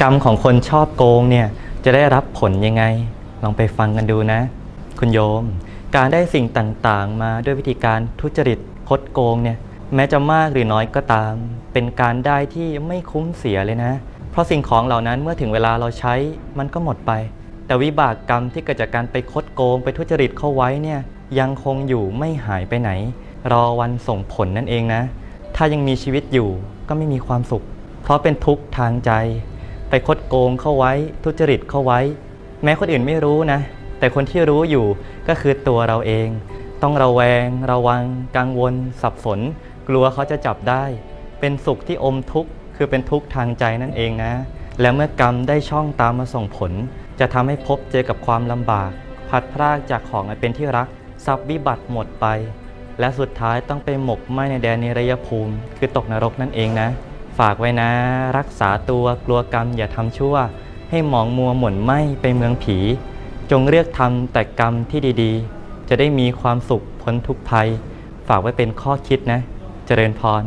กรรมของคนชอบโกงเนี่ยจะได้รับผลยังไง ลองไปฟังกันดูนะ คุณโยม การได้สิ่งต่างๆ มาด้วยวิธีการทุจริตคดโกงเนี่ยแม้จะมากหรือน้อยก็ตาม เป็นการได้ที่ไม่คุ้มเสียเลยนะ เพราะสิ่งของเหล่านั้นเมื่อถึงเวลาเราใช้มันก็หมดไป แต่วิบากกรรมที่เกิดจากการไปคดโกง ไปทุจริตเข้าไว้เนี่ยยังคงอยู่ไม่หายไปไหน รอวันส่งผลนั่นเองนะ ถ้ายังมีชีวิตอยู่ก็ไม่มีความสุข เพราะเป็นทุกข์ทางใจ ไปคดโกงเข้าไว้ ทุจริตเข้าไว้ แม้คนอื่นไม่รู้นะ แต่คนที่รู้อยู่ก็คือตัวเราเอง ต้องระแวง ระวัง กังวล สับสน กลัวเขาจะจับได้ เป็นสุขที่อมทุกข์คือเป็นทุกข์ทางใจนั่นเองนะ และเมื่อกรรมได้ช่องตามมาส่งผล จะทำให้พบเจอกับความลำบาก พัดพรากจากของอันเป็นที่รักทรัพย์วิบัติหมดไป และสุดท้ายต้องไปหมกไหมในแดนนิรยภูมิ คือตกนรกนั่นเองนะ ฝากไว้นะ รักษาตัวกลัวกรรมอย่าทำชั่ว ให้หมองมัวหม่นไหมไปเมืองผี จงเลือกทำแต่กรรมที่ดีๆ จะได้มีความสุขพ้นทุกภัย ฝากไว้เป็นข้อคิดนะ เจริญพร